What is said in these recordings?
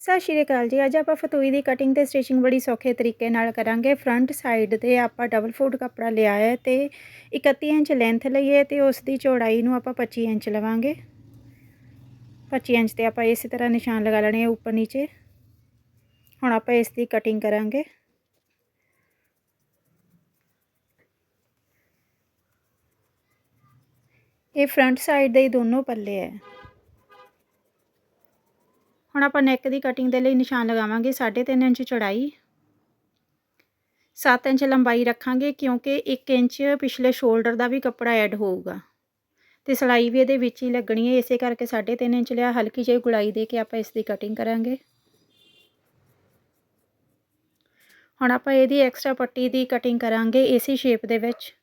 ਸਤਿ ਸ਼੍ਰੀ ਅਕਾਲ ਜੀ। ਅੱਜ ਆਪਾਂ ਫਤੂਈ ਦੀ ਕਟਿੰਗ ਤੇ ਸਟਿਚਿੰਗ ਬੜੀ ਸੌਖੇ ਤਰੀਕੇ ਨਾਲ ਕਰਾਂਗੇ। ਫਰੰਟ ਸਾਈਡ ਤੇ ਆਪਾਂ ਡਬਲ ਫੋਲਡ ਕੱਪੜਾ ਲਿਆ ਹੈ ਤੇ 31 ਇੰਚ ਲੈਂਥ ਲਈ ਹੈ ਤੇ ਉਸ ਦੀ ਚੌੜਾਈ ਨੂੰ ਆਪਾਂ 25 ਇੰਚ ਲਵਾਂਗੇ। 25 ਇੰਚ ਤੇ ਆਪਾਂ ਇਸੇ ਤਰ੍ਹਾਂ ਨਿਸ਼ਾਨ ਲਗਾ ਲੈਣੇ ਆ ਉੱਪਰ ਨੀਚੇ। ਹੁਣ ਆਪਾਂ ਇਸ ਦੀ ਕਟਿੰਗ ਕਰਾਂਗੇ। ਇਹ ਫਰੰਟ ਸਾਈਡ ਦੇ ਹੀ ਦੋਨੋਂ ਪੱਲੇ ਹੈ। ਹੁਣ ਆਪਾਂ ਨੈਕ ਦੀ ਕਟਿੰਗ ਦੇ ਲਈ ਨਿਸ਼ਾਨ ਲਗਾਵਾਂਗੇ 3.5 ਇੰਚ ਚੌੜਾਈ 7 ਇੰਚ ਲੰਬਾਈ ਰੱਖਾਂਗੇ ਕਿਉਂਕਿ 1 ਇੰਚ ਪਿਛਲੇ ਸ਼ੋਲਡਰ ਦਾ ਵੀ ਕੱਪੜਾ ਐਡ ਹੋਊਗਾ ਤੇ ਸਲਾਈ ਵੀ ਇਹਦੇ ਵਿੱਚ ਹੀ ਲੱਗਣੀ ਹੈ, ਇਸੇ ਕਰਕੇ 3.5 ਇੰਚ ਲਿਆ, ਹਲਕੀ ਜਿਹੀ ਗੁਲਾਈ ਦੇ ਕੇ ਆਪਾਂ ਇਸ ਦੀ ਕਟਿੰਗ ਕਰਾਂਗੇ। ਹੁਣ ਆਪਾਂ ਇਹਦੀ ਐਕਸਟਰਾ ਪੱਟੀ ਦੀ ਕਟਿੰਗ ਕਰਾਂਗੇ ਇਸੇ ਸ਼ੇਪ ਦੇ ਵਿੱਚ।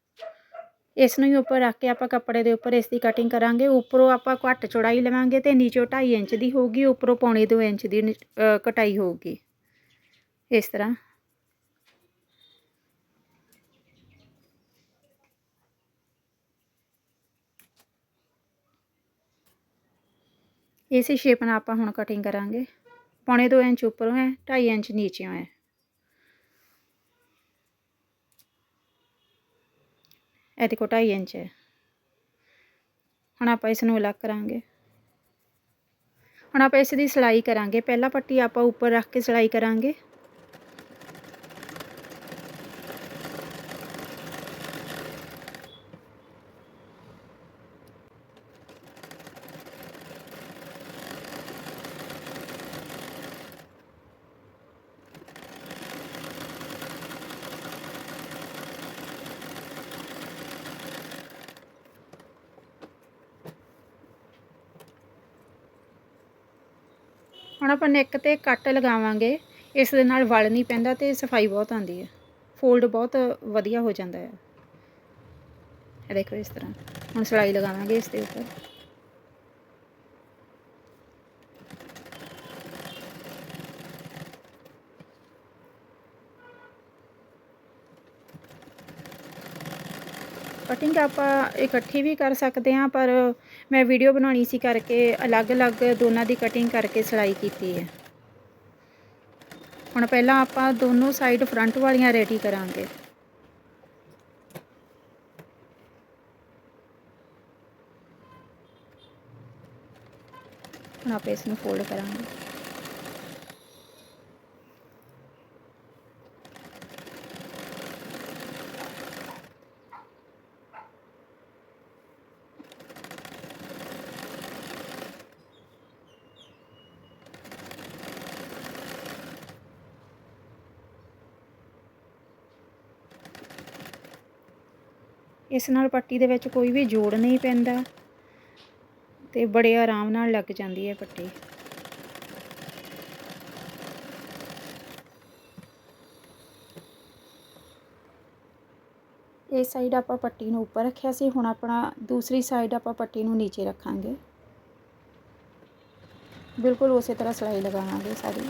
ਇਸ ਨੂੰ ਹੀ ਉੱਪਰ ਰੱਖ ਕੇ ਆਪਾਂ ਕੱਪੜੇ ਦੇ ਉੱਪਰ ਇਸ ਦੀ ਕਟਿੰਗ ਕਰਾਂਗੇ। ਉੱਪਰੋਂ ਆਪਾਂ ਘੱਟ ਚੌੜਾਈ ਲਵਾਂਗੇ ਤੇ ਨੀਚੋਂ 2.5 ਇੰਚ ਦੀ ਹੋਊਗੀ, ਉੱਪਰੋਂ ਪੌਣੇ 2 ਇੰਚ ਦੀ ਕਟਾਈ ਹੋਊਗੀ। ਇਸ ਤਰ੍ਹਾਂ। ਇਸੇ ਸ਼ੇਪ ਨਾਲ ਆਪਾਂ ਹੁਣ ਕਟਿੰਗ ਕਰਾਂਗੇ। ਪੌਣੇ 2 ਇੰਚ ਉੱਪਰੋਂ ਹੈ 2.5 ਇੰਚ ਨੀਚੇੋਂ ਹੈ। ਇਹ ਕੋ 2.5 ਇੰਚ ਹੈ। ਹੁਣ ਆਪਾਂ ਇਸ ਨੂੰ ਅਲੱਗ ਕਰਾਂਗੇ। ਹੁਣ ਆਪਾਂ ਇਸ ਦੀ ਸਿਲਾਈ ਕਰਾਂਗੇ। ਪਹਿਲਾ ਪੱਟੀ ਆਪਾਂ ਉੱਪਰ ਰੱਖ ਕੇ ਸਿਲਾਈ ਕਰਾਂਗੇ। ਹੁਣ ਆਪਾਂ ਨੈਕ ਤੇ ਕੱਟ ਲਗਾਵਾਂਗੇ, ਇਸ ਦੇ ਨਾਲ ਵਲ ਨਹੀਂ ਪੈਂਦਾ ਤੇ ਸਫ਼ਾਈ ਬਹੁਤ ਆਉਂਦੀ ਹੈ। ਫੋਲਡ ਬਹੁਤ ਵਧੀਆ ਹੋ ਜਾਂਦਾ ਹੈ। ਇਹ ਦੇਖੋ ਇਸ ਤਰ੍ਹਾਂ। ਹੁਣ ਸਿਲਾਈ ਲਗਾਵਾਂਗੇ ਇਸ ਦੇ ਉੱਪਰ। ਕਟਿੰਗ ਆਪਾਂ ਇਕੱਠੀ ਵੀ ਕਰ ਸਕਦੇ ਹਾਂ, ਪਰ ਮੈਂ ਵੀਡੀਓ ਬਣਾਉਣੀ ਸੀ ਕਰਕੇ ਅਲੱਗ-ਅਲੱਗ ਦੋਨਾਂ ਦੀ ਕਟਿੰਗ ਕਰਕੇ ਸਿਲਾਈ ਕੀਤੀ ਹੈ। ਹੁਣ ਪਹਿਲਾਂ ਆਪਾਂ ਦੋਨੋਂ ਸਾਈਡ ਫਰੰਟ ਵਾਲੀਆਂ ਰੈਡੀ ਕਰਾਂਗੇ। ਹੁਣ ਆਪਾਂ ਇਸ ਨੂੰ ਫੋਲਡ ਕਰਾਂਗੇ। ਇਸ ਨਾਲ ਪੱਟੀ ਦੇ ਵਿੱਚ ਕੋਈ ਵੀ ਜੋੜ ਨਹੀਂ ਪੈਂਦਾ ਤੇ ਬੜੇ ਆਰਾਮ ਨਾਲ ਲੱਗ ਜਾਂਦੀ ਹੈ ਪੱਟੀ। ਇਸ ਸਾਈਡ ਆਪਾਂ ਪੱਟੀ ਨੂੰ ਉੱਪਰ ਰੱਖਿਆ ਸੀ, ਹੁਣ ਆਪਣਾ ਦੂਸਰੀ ਸਾਈਡ ਆਪਾਂ ਪੱਟੀ ਨੂੰ ਨੀਚੇ ਰੱਖਾਂਗੇ। ਬਿਲਕੁਲ ਉਸੇ ਤਰ੍ਹਾਂ ਸਿਲਾਈ ਲਗਾਵਾਂਗੇ ਸਾਰੀ।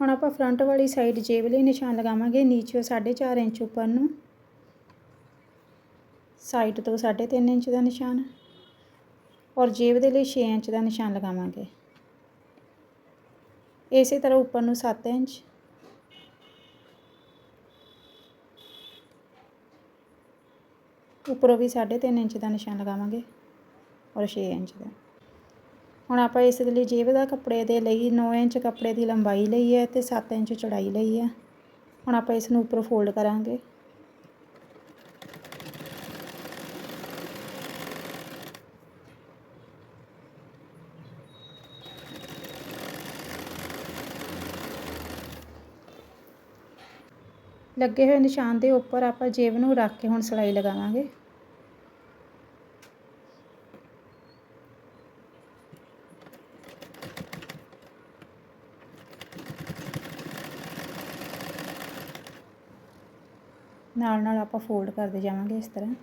ਹੁਣ ਆਪਾਂ ਫਰੰਟ ਵਾਲੀ ਸਾਈਡ ਜੇਬ ਲਈ ਨਿਸ਼ਾਨ ਲਗਾਵਾਂਗੇ, ਨੀਚੇ 4.5 ਇੰਚ ਉੱਪਰ ਨੂੰ। ਸਾਈਡ ਤੋਂ 3.5 ਇੰਚ ਦਾ ਨਿਸ਼ਾਨ ਔਰ ਜੇਬ ਦੇ ਲਈ 6 ਇੰਚ ਦਾ ਨਿਸ਼ਾਨ ਲਗਾਵਾਂਗੇ। ਇਸੇ ਤਰ੍ਹਾਂ ਉੱਪਰ ਨੂੰ 7 ਇੰਚ। ਉੱਪਰੋਂ ਵੀ 3.5 ਇੰਚ ਦਾ ਨਿਸ਼ਾਨ ਲਗਾਵਾਂਗੇ ਔਰ 6 ਇੰਚ ਦਾ। ਹੁਣ ਆਪਾਂ ਇਸ ਦੇ ਲਈ ਜੇਬ ਦਾ ਕੱਪੜੇ ਦੇ ਲਈ 9 ਇੰਚ ਕੱਪੜੇ ਦੀ ਲੰਬਾਈ ਲਈ ਹੈ ਤੇ 7 ਇੰਚ ਚੌੜਾਈ ਲਈ ਹੈ। ਹੁਣ ਆਪਾਂ ਇਸ ਨੂੰ ਉੱਪਰ ਫੋਲਡ ਕਰਾਂਗੇ। ਲੱਗੇ ਹੋਏ ਨਿਸ਼ਾਨ ਦੇ ਉੱਪਰ ਆਪਾਂ ਜੇਬ ਨੂੰ ਰੱਖ ਕੇ ਹੁਣ ਸਿਲਾਈ ਲਗਾਵਾਂਗੇ। ਨਾਲ ਨਾਲ ਆਪਾਂ ਫੋਲਡ ਕਰਦੇ ਜਾਵਾਂਗੇ ਇਸ ਤਰ੍ਹਾਂ।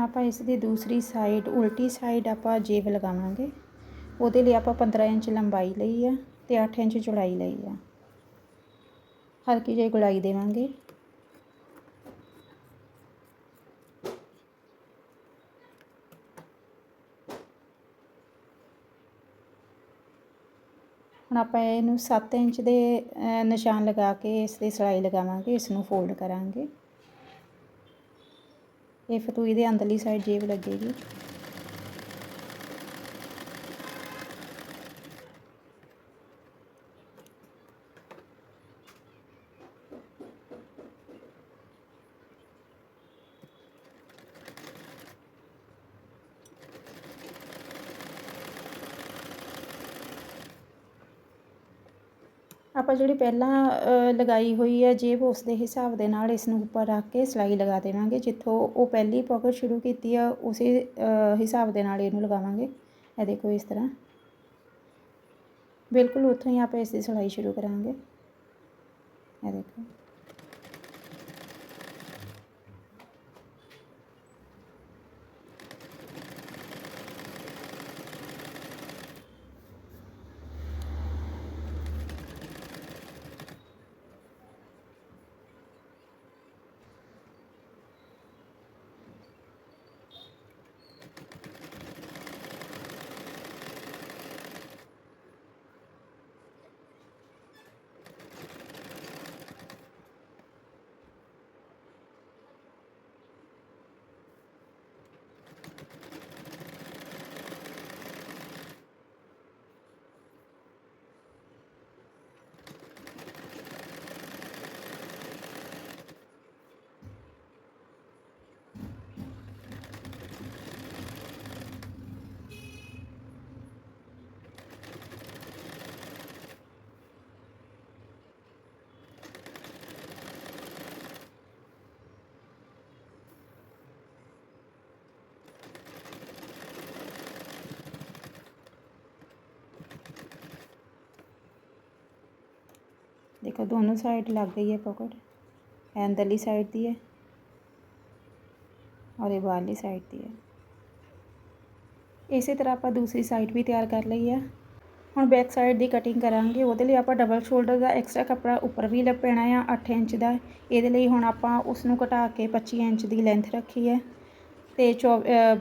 ਹੁਣ ਆਪਾਂ ਇਸ ਦੀ ਦੂਸਰੀ ਸਾਈਡ ਉਲਟੀ ਸਾਈਡ ਆਪਾਂ ਜੇਬ ਲਗਾਵਾਂਗੇ। ਉਹਦੇ ਲਈ ਆਪਾਂ 15 ਇੰਚ ਲੰਬਾਈ ਲਈ ਆ ਤੇ 8 ਇੰਚ ਚੌੜਾਈ ਲਈ ਆ। ਹਲਕੀ ਜਿਹੀ ਗੁਲਾਈ ਦੇਵਾਂਗੇ। ਹੁਣ ਆਪਾਂ ਇਹਨੂੰ 7 ਇੰਚ ਦੇ ਨਿਸ਼ਾਨ ਲਗਾ ਕੇ ਇਸ ਦੀ ਸਿਲਾਈ ਲਗਾਵਾਂਗੇ, ਇਸ ਨੂੰ ਫੋਲਡ ਕਰਾਂਗੇ। ਇਹ ਫਤੂਈ ਦੇ ਅੰਦਰਲੀ ਸਾਈਡ ਜੇਬ ਲੱਗੇਗੀ। ਆਪਾਂ ਜਿਹੜੀ ਪਹਿਲਾਂ ਲਗਾਈ ਹੋਈ ਹੈ ਜੇਬ, ਉਸ ਦੇ ਹਿਸਾਬ ਦੇ ਨਾਲ ਇਸ ਨੂੰ ਉੱਪਰ ਰੱਖ ਕੇ ਸਿਲਾਈ ਲਗਾ ਦੇਵਾਂਗੇ। ਜਿੱਥੋਂ ਉਹ ਪਹਿਲੀ ਪੋਕਟ ਸ਼ੁਰੂ ਕੀਤੀ ਆ, ਉਸੇ ਹਿਸਾਬ ਦੇ ਨਾਲ ਇਹਨੂੰ ਲਗਾਵਾਂਗੇ। ਇਹ ਦੇਖੋ ਇਸ ਤਰ੍ਹਾਂ। ਬਿਲਕੁਲ ਉੱਥੋਂ ਹੀ ਆਪਾਂ ਇਸ ਦੀ ਸਿਲਾਈ ਸ਼ੁਰੂ ਕਰਾਂਗੇ। ਇਹ ਦੇਖੋ। देखो दोनों साइड लग गई है पकड़ ਇਹ ਅੰਦਰਲੀ ਸਾਈਡ ਦੀ ਹੈ ਔਰ ਇਹ ਬਾਹਰਲੀ ਸਾਈਡ ਦੀ ਹੈ ਇਸੇ ਤਰ੍ਹਾਂ ਆਪਾਂ ਦੂਸਰੀ ਸਾਈਡ ਵੀ ਤਿਆਰ ਕਰ ਲਈ ਹੈ ਹੁਣ ਬੈਕ ਸਾਈਡ ਦੀ ਕਟਿੰਗ ਕਰਾਂਗੇ ਉਹਦੇ ਲਈ ਆਪਾਂ ਡਬਲ ਸ਼ੋਲਡਰ ਦਾ ਐਕਸਟਰਾ ਕੱਪੜਾ ਉੱਪਰ ਵੀ ਲੱਪਣਾ ਆ 8 ਇੰਚ ਦਾ ਇਹਦੇ ਲਈ ਹੁਣ ਆਪਾਂ ਉਸ ਨੂੰ ਘਟਾ ਕੇ 25 ਇੰਚ ਦੀ ਲੈਂਥ ਰੱਖੀ ਹੈ ਤੇ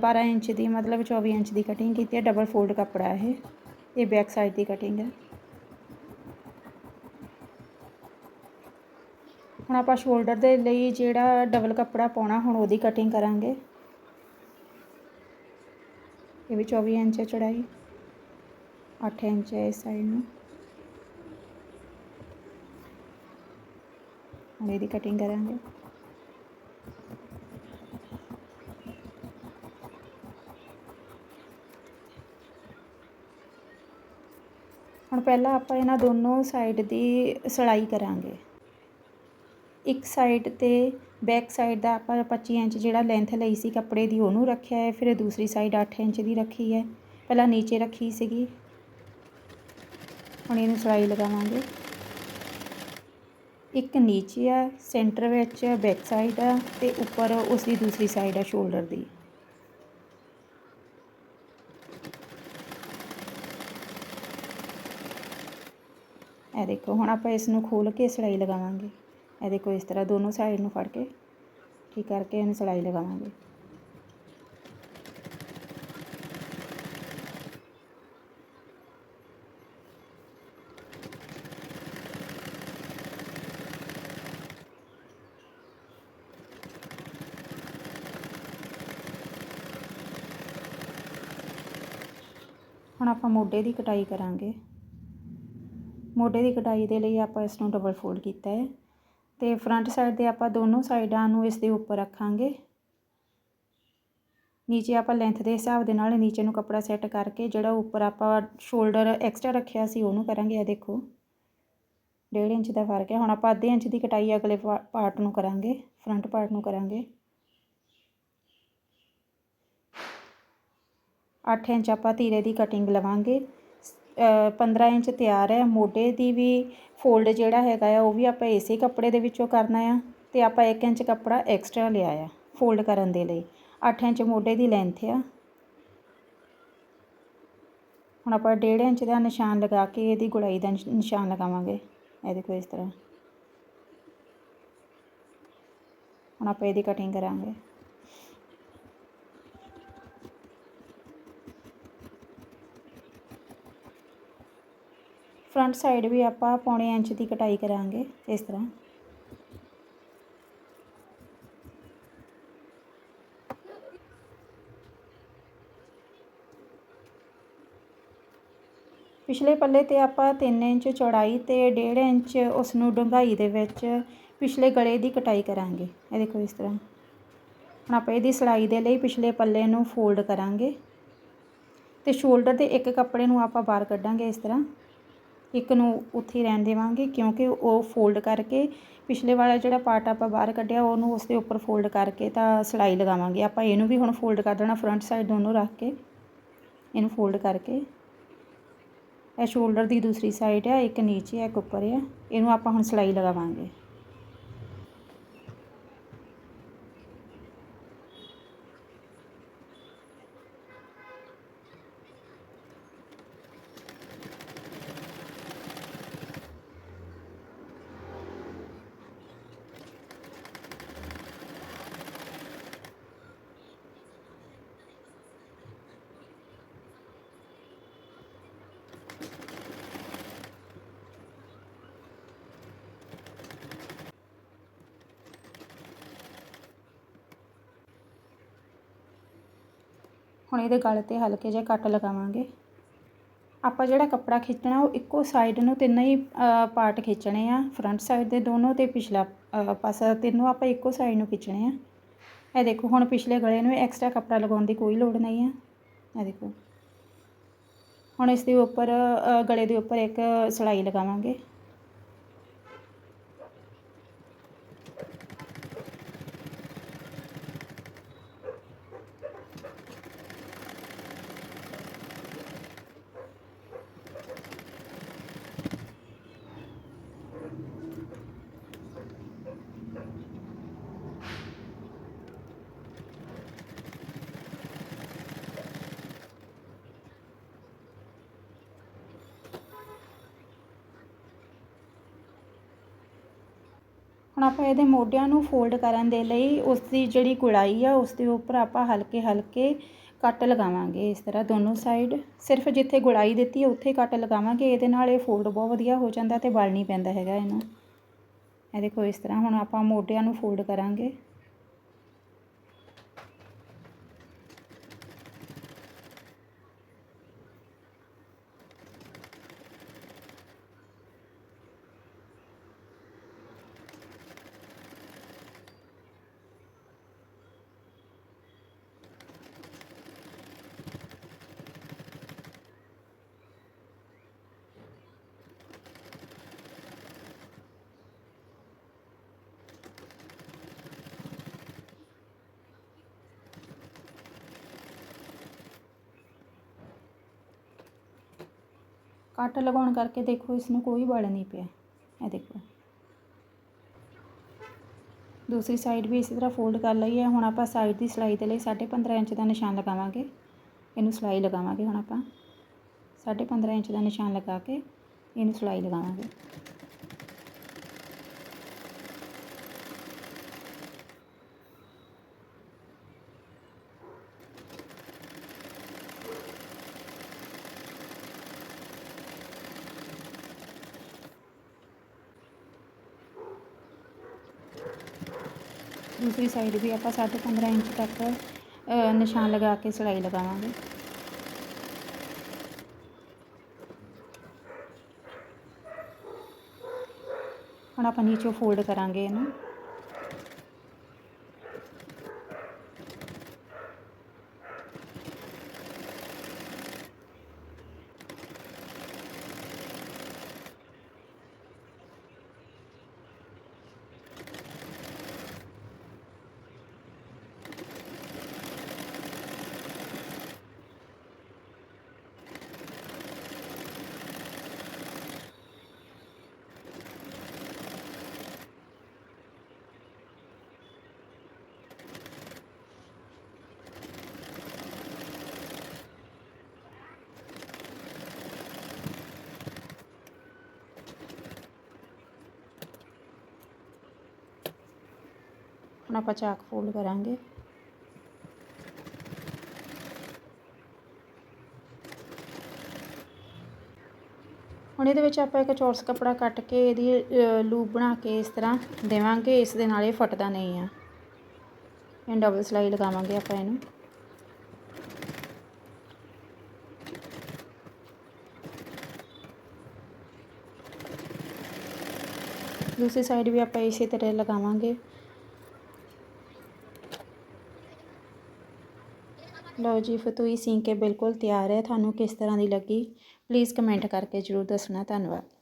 12 ਇੰਚ ਦੀ ਮਤਲਬ 24 ਇੰਚ ਦੀ ਕਟਿੰਗ ਕੀਤੀ ਹੈ ਡਬਲ ਫੋਲਡ ਕੱਪੜਾ ਇਹ ਇਹ ਬੈਕ ਸਾਈਡ ਦੀ ਕਟਿੰਗ ਹੈ ਹੁਣ ਆਪਾਂ ਸ਼ੋਲਡਰ ਦੇ ਲਈ ਜਿਹੜਾ ਡਬਲ ਕੱਪੜਾ ਪਾਉਣਾ, ਹੁਣ ਉਹਦੀ ਕਟਿੰਗ ਕਰਾਂਗੇ। ਇਹ ਵੀ 24 ਇੰਚ ਹੈ ਚੜਾਈ। 8 ਇੰਚ ਹੈ ਇਸ ਸਾਈਡ ਨੂੰ। ਹੁਣ ਇਹਦੀ ਕਟਿੰਗ ਕਰਾਂਗੇ। ਹੁਣ ਪਹਿਲਾਂ ਆਪਾਂ ਇਹਨਾਂ ਦੋਨੋਂ ਸਾਈਡ ਦੀ ਸਿਲਾਈ ਕਰਾਂਗੇ। ਇੱਕ ਸਾਈਡ ਤੇ ਬੈਕ ਸਾਈਡ ਦਾ ਆਪਾਂ 25 ਇੰਚ ਜਿਹੜਾ ਲੈਂਥ ਲਈ ਸੀ ਕੱਪੜੇ ਦੀ, ਉਹਨੂੰ ਰੱਖਿਆ ਹੈ। ਫਿਰ ਦੂਸਰੀ ਸਾਈਡ 8 ਇੰਚ ਦੀ ਰੱਖੀ ਹੈ। ਪਹਿਲਾਂ ਨੀਚੇ ਰੱਖੀ ਸੀਗੀ। ਹੁਣ ਇਹਨੂੰ ਸਿਲਾਈ ਲਗਾਵਾਂਗੇ। ਇੱਕ ਨੀਚੇ ਆ ਸੈਂਟਰ ਵਿੱਚ ਬੈਕ ਸਾਈਡ ਆ ਤੇ ਉੱਪਰ ਉਸ ਦੀ ਦੂਸਰੀ ਸਾਈਡ ਆ ਸ਼ੋਲਡਰ ਦੀ। ਇਹ ਦੇਖੋ, ਹੁਣ ਆਪਾਂ ਇਸ ਨੂੰ ਖੋਲ ਕੇ ਸਿਲਾਈ ਲਗਾਵਾਂਗੇ। ਇਹ ਦੇਖੋ ਇਸ ਤਰ੍ਹਾਂ ਦੋਨੋਂ ਸਾਈਡ ਨੂੰ ਫੜ ਕੇ ਠੀਕ ਕਰਕੇ ਇਹਨੂੰ ਸਲਾਈ ਲਗਾਵਾਂਗੇ। ਹੁਣ ਆਪਾਂ ਮੋਢੇ ਦੀ ਕਟਾਈ ਕਰਾਂਗੇ। ਮੋਢੇ ਦੀ ਕਟਾਈ ਦੇ ਲਈ ਆਪਾਂ ਇਸ ਨੂੰ ਡਬਲ ਫੋਲਡ ਕੀਤਾ ਹੈ। ਤੇ ਫਰੰਟ ਸਾਈਡ ਦੇ ਆਪਾਂ ਦੋਨੋਂ ਸਾਈਡਾਂ ਨੂੰ ਇਸ ਦੇ ਉੱਪਰ ਰੱਖਾਂਗੇ। ਨੀਚੇ ਆਪਾਂ ਲੈਂਥ ਦੇ ਹਿਸਾਬ ਦੇ ਨਾਲ ਨੀਚੇ ਨੂੰ ਕੱਪੜਾ ਸੈੱਟ ਕਰਕੇ ਜਿਹੜਾ ਉੱਪਰ ਆਪਾਂ ਸ਼ੋਲਡਰ ਐਕਸਟਰਾ ਰੱਖਿਆ ਸੀ ਉਹਨੂੰ ਕਰਾਂਗੇ, ਇਹ ਦੇਖੋ। 1.5 ਇੰਚ ਦਾ ਫ਼ਰਕ ਹੈ। ਹੁਣ ਆਪਾਂ ਅੱਧੇ ਇੰਚ ਦੀ ਕਟਾਈ ਅਗਲੇ ਪਾਰਟ ਨੂੰ ਕਰਾਂਗੇ ਫਰੰਟ ਪਾਰਟ ਨੂੰ ਕਰਾਂਗੇ। 8 ਇੰਚ ਆਪਾਂ ਧੀਰੇ ਦੀ ਕਟਿੰਗ ਲਵਾਂਗੇ। 15 ਇੰਚ ਤਿਆਰ ਹੈ। ਮੋਢੇ ਦੀ ਵੀ ਫੋਲਡ ਜਿਹੜਾ ਹੈਗਾ ਆ, ਉਹ ਵੀ ਆਪਾਂ ਇਸੇ ਕੱਪੜੇ ਦੇ ਵਿੱਚੋਂ ਕਰਨਾ ਆ ਅਤੇ ਆਪਾਂ 1 ਇੰਚ ਕੱਪੜਾ ਐਕਸਟਰਾ ਲਿਆ ਆ ਫੋਲਡ ਕਰਨ ਦੇ ਲਈ। 8 ਇੰਚ ਮੋਢੇ ਦੀ ਲੈਂਥ ਆ। ਹੁਣ ਆਪਾਂ 1.5 ਇੰਚ ਦਾ ਨਿਸ਼ਾਨ ਲਗਾ ਕੇ ਇਹਦੀ ਗੁੜਾਈ ਦਾ ਨਿਸ਼ਾਨ ਲਗਾਵਾਂਗੇ। ਇਹ ਦੇਖੋ ਇਸ ਤਰ੍ਹਾਂ। ਹੁਣ ਆਪਾਂ ਇਹਦੀ ਕਟਿੰਗ ਕਰਾਂਗੇ। ਫਰੰਟ ਸਾਈਡ ਵੀ ਆਪਾਂ ਪੌਣੇ ਇੰਚ ਦੀ ਕਟਾਈ ਕਰਾਂਗੇ, ਇਸ ਤਰ੍ਹਾਂ। ਪਿਛਲੇ ਪੱਲੇ ਤੇ ਆਪਾਂ 3 ਇੰਚ ਚੌੜਾਈ ਤੇ 1.5 ਇੰਚ ਉਸ ਨੂੰ ਡੂੰਘਾਈ ਦੇ ਵਿੱਚ ਪਿਛਲੇ ਗਲੇ ਦੀ ਕਟਾਈ ਕਰਾਂਗੇ। ਇਹ ਦੇਖੋ ਇਸ ਤਰ੍ਹਾਂ। ਹੁਣ ਆਪਾਂ ਇਹਦੀ ਸਿਲਾਈ ਦੇ ਲਈ ਪਿਛਲੇ ਪੱਲੇ ਨੂੰ ਫੋਲਡ ਕਰਾਂਗੇ। ਤੇ ਸ਼ੋਲਡਰ ਦੇ ਇੱਕ ਕੱਪੜੇ ਨੂੰ ਆਪਾਂ ਬਾਹਰ ਕੱਢਾਂਗੇ ਇਸ ਤਰ੍ਹਾਂ। ਇੱਕ ਨੂੰ ਉੱਥੇ ਰਹਿਣ ਦੇਵਾਂਗੇ ਕਿਉਂਕਿ ਉਹ ਫੋਲਡ ਕਰਕੇ ਪਿਛਲੇ ਵਾਲਾ ਜਿਹੜਾ ਪਾਰਟ ਆਪਾਂ ਬਾਹਰ ਕੱਢਿਆ, ਉਹਨੂੰ ਉਸ ਦੇ ਉੱਪਰ ਫੋਲਡ ਕਰਕੇ ਤਾਂ ਸਿਲਾਈ ਲਗਾਵਾਂਗੇ। ਆਪਾਂ ਇਹਨੂੰ ਵੀ ਹੁਣ ਫੋਲਡ ਕਰ ਦੇਣਾ ਫਰੰਟ ਸਾਈਡ ਦੋਨੋਂ ਰੱਖ ਕੇ। ਇਹਨੂੰ ਫੋਲਡ ਕਰਕੇ। ਇਹ ਸ਼ੋਲਡਰ ਦੀ ਦੂਸਰੀ ਸਾਈਡ ਹੈ ਇੱਕ ਨੀਚੇ ਹੈ ਇੱਕ ਉੱਪਰ ਹੈ ਇਹਨੂੰ ਆਪਾਂ ਹੁਣ ਸਿਲਾਈ ਲਗਾਵਾਂਗੇ। ਹੁਣ ਇਹਦੇ ਗਲ 'ਤੇ ਹਲਕੇ ਜਿਹੇ ਕੱਟ ਲਗਾਵਾਂਗੇ। ਆਪਾਂ ਜਿਹੜਾ ਕੱਪੜਾ ਖਿੱਚਣਾ, ਉਹ ਇੱਕੋ ਸਾਈਡ ਨੂੰ ਤਿੰਨੇ ਹੀ ਪਾਰਟ ਖਿੱਚਣੇ ਆ। ਫਰੰਟ ਸਾਈਡ ਦੇ ਦੋਨੋਂ ਤੇ ਪਿਛਲਾ ਪਾਸਾ ਤਿੰਨੋਂ ਆਪਾਂ ਇੱਕੋ ਸਾਈਡ ਨੂੰ ਖਿੱਚਣੇ ਆ। ਇਹ ਦੇਖੋ, ਹੁਣ ਪਿਛਲੇ ਗਲੇ ਨੂੰ ਐਕਸਟਰਾ ਕੱਪੜਾ ਲਗਾਉਣ ਦੀ ਕੋਈ ਲੋੜ ਨਹੀਂ ਆ। ਇਹ ਦੇਖੋ। ਹੁਣ ਇਸ ਦੇ ਉੱਪਰ ਗਲੇ ਦੇ ਉੱਪਰ ਇੱਕ ਸਲਾਈ ਲਗਾਵਾਂਗੇ। ਹੁਣ ਆਪਾਂ ਇਹਦੇ ਮੋਢਿਆਂ ਨੂੰ ਫੋਲਡ ਕਰਨ ਦੇ ਲਈ ਉਸ ਦੀ ਜਿਹੜੀ ਗੁੜਾਈ ਆ ਉਸ ਦੇ ਉੱਪਰ ਆਪਾਂ ਹਲਕੇ ਹਲਕੇ ਕੱਟ ਲਗਾਵਾਂਗੇ ਇਸ ਤਰ੍ਹਾਂ ਦੋਨੋਂ ਸਾਈਡ ਸਿਰਫ ਜਿੱਥੇ ਗੁੜਾਈ ਦਿੱਤੀ ਹੈ ਉੱਥੇ ਕੱਟ ਲਗਾਵਾਂਗੇ। ਇਹਦੇ ਨਾਲ ਇਹ ਫੋਲਡ ਬਹੁਤ ਵਧੀਆ ਹੋ ਜਾਂਦਾ ਤੇ ਵਲ ਨਹੀਂ ਪੈਂਦਾ ਹੈਗਾ ਇਹਨੂੰ। ਇਹ ਦੇਖੋ ਇਸ ਤਰ੍ਹਾਂ ਹੁਣ ਆਪਾਂ ਮੋਢਿਆਂ ਨੂੰ ਫੋਲਡ ਕਰਾਂਗੇ। ਕੱਟ ਲਗਾਉਣ ਕਰਕੇ ਦੇਖੋ ਇਸ ਨੂੰ ਕੋਈ ਵਲ ਨਹੀਂ ਪਿਆ। ਇਹ ਦੇਖੋ। ਦੂਸਰੀ ਸਾਈਡ ਵੀ ਇਸੇ ਤਰ੍ਹਾਂ ਫੋਲਡ ਕਰ ਲਈ ਹੈ ਹੁਣ ਆਪਾਂ ਸਾਈਡ ਦੀ ਸਿਲਾਈ ਦੇ ਲਈ 15.5 ਇੰਚ ਦਾ ਨਿਸ਼ਾਨ ਲਗਾਵਾਂਗੇ। ਇਹਨੂੰ ਸਿਲਾਈ ਲਗਾਵਾਂਗੇ ਹੁਣ ਆਪਾਂ। 15.5 ਇੰਚ ਦਾ ਨਿਸ਼ਾਨ ਲਗਾ ਕੇ ਇਹਨੂੰ ਸਿਲਾਈ ਲਗਾਵਾਂਗੇ। ਦੂਸਰੀ ਸਾਈਡ ਵੀ ਆਪਾਂ 15.5 ਇੰਚ ਤੱਕ ਨਿਸ਼ਾਨ ਲਗਾ ਕੇ ਸਿਲਾਈ ਲਗਾਵਾਂਗੇ। ਹੁਣ ਆਪਾਂ ਨੀਚੇ ਫੋਲਡ ਕਰਾਂਗੇ ਇਹਨੂੰ। ਹੁਣ ਆਪਾਂ ਚਾਕ ਫੋਲਡ ਕਰਾਂਗੇ। ਹੁਣ ਇਹਦੇ ਵਿੱਚ ਆਪਾਂ ਇੱਕ ਚੌਰਸ ਕੱਪੜਾ ਕੱਟ ਕੇ ਇਹਦੀ ਲੂਪ ਬਣਾ ਕੇ ਇਸ ਤਰ੍ਹਾਂ ਦੇਵਾਂਗੇ, ਇਸ ਦੇ ਨਾਲ ਇਹ ਫਟਦਾ ਨਹੀਂ ਆ। ਇਹ ਡਬਲ ਸਲਾਈ ਲਗਾਵਾਂਗੇ ਆਪਾਂ ਇਹਨੂੰ। ਦੂਸਰੀ ਸਾਈਡ ਵੀ ਆਪਾਂ ਇਸੇ ਤਰ੍ਹਾਂ ਲਗਾਵਾਂਗੇ। ਲਓ ਜੀ ਫਤੂਈ ਸੀ ਕੇ ਬਿਲਕੁਲ ਤਿਆਰ ਹੈ। ਤੁਹਾਨੂੰ ਕਿਸ ਤਰ੍ਹਾਂ ਦੀ ਲੱਗੀ? ਪਲੀਜ਼ ਕਮੈਂਟ ਕਰਕੇ ਜ਼ਰੂਰ ਦੱਸਣਾ। ਧੰਨਵਾਦ।